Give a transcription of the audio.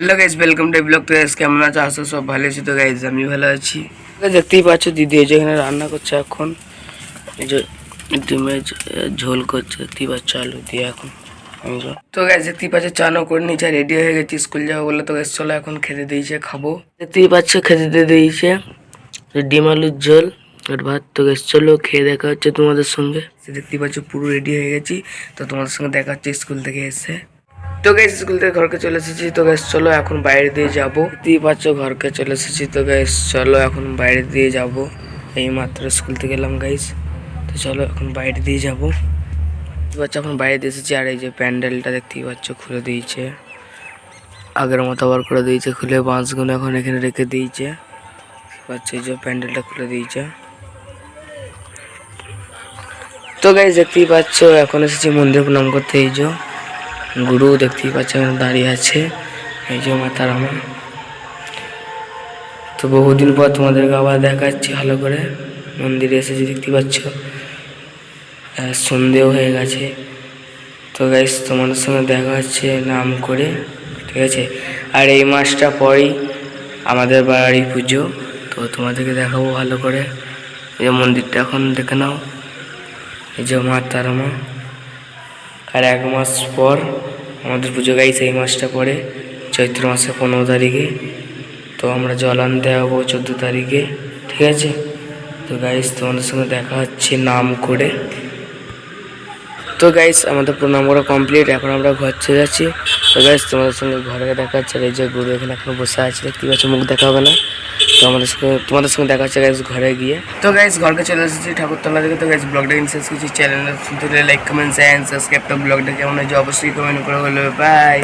Hello guys welcome to vlog তো guys কেমন আছো? আসো সব ভালো আছি। তো গাইজ আমি ভালো আছি। দেখতেই পাচ্ছ দিদি এই যে এখানে রান্না করছে এখন। এই যে ডিমের ঝোল করছে। দেখতেই পাচ্ছ আলু দিয়ে এখন। তো গাইজ দেখতেই পাচ্ছ চানও করে নিয়েছে রেডি হয়ে গেছি। স্কুল যাব বলে তো গাইজ চলো এখন খেতে দিয়েছে খাব। দেখতেই পাচ্ছ খেতে দিয়ে দিয়েছে ডিম আলুর ঝোল আর ভাত। তো গাইজ চলো খেয়ে দেখা হচ্ছে তোমাদের সঙ্গে। দেখতেই পাচ্ছ পুরো রেডি হয়ে গেছি। তো তোমাদের সঙ্গে দেখা হচ্ছে স্কুল থেকে এসে। তো গ্যাস স্কুল থেকে ঘরকে চলে এসেছি। তো গ্যাস চলো এখন বাইরে দিয়ে যাব। দেখতেই পাচ্ছ ঘরকে চলে এসেছি। তো গ্যাস চলো এখন বাইরে দিয়ে যাব। এই মাত্র স্কুল থেকে এলাম গাইস তো চলো এখন বাইরে দিয়ে যাব। পাচ্ছ এখন বাইরে দিয়ে এসেছি। আর এই যে প্যান্ডেলটা দেখতেই পাচ্ছ, খুলে দিয়েছে। আগের মতো আবার করে দিয়েছে। খুলে বাঁশগুলো এখন এখানে রেখে দিয়েছে। পাচ্ছ এই যে প্যান্ডেলটা খুলে দিয়েছে। তো গাইজ দেখতেই পাচ্ছ, এখন এসেছি মন্দির প্রণাম করতে। এই যে গুরু দেখতেই পাচ্ছ এখানে দাঁড়িয়ে আছে। এই যে মাতার আমার তো বহুদিন পর তোমাদেরকে আবার দেখাচ্ছি ভালো করে। মন্দিরে এসেছি দেখতে পাচ্ছ সন্ধেও হয়ে গেছে। তো গাইস তোমাদের সঙ্গে দেখা হচ্ছে নাম করে, ঠিক আছে? আর এই মাসটা পরেই আমাদের বাড়ি পুজো, তো তোমাদেরকে দেখাবো ভালো করে। এই যে মন্দিরটা এখন দেখে নাও। এই যে মা তারা মা। আর এক মাস পর আমাদের পুজো গাই সেই মাসটা পরে, চৈত্র মাসে পনেরো তারিখে। তো আমরা জল আনতে যাব চোদ্দ তারিখে, ঠিক আছে? তো গাইস তোমাদের সঙ্গে দেখা হচ্ছে নাম করে। তো গাইস আমাদের প্রণাম করা কমপ্লিট এখন আমরা ঘর চলে যাচ্ছি। তো গাইস তোমাদের সঙ্গে ঘরে দেখা হচ্ছে এই যে গরু এখানে এখন বসে আছে, দেখতে পাচ্ছ, মুখ দেখা হবে না। তো আমাদের সঙ্গে, তোমাদের সঙ্গে দেখা হচ্ছে গাইস ঘরে গিয়ে। তো গাইস ঘরকে চলে এসেছি ঠাকুরতলা থেকে তো গাইস ব্লগটা ইনসেস কিছু channel like comment and subscribe তো ব্লগটা কেমন হয়েছে অবশ্যই কমেন্ট করে বলবে বাই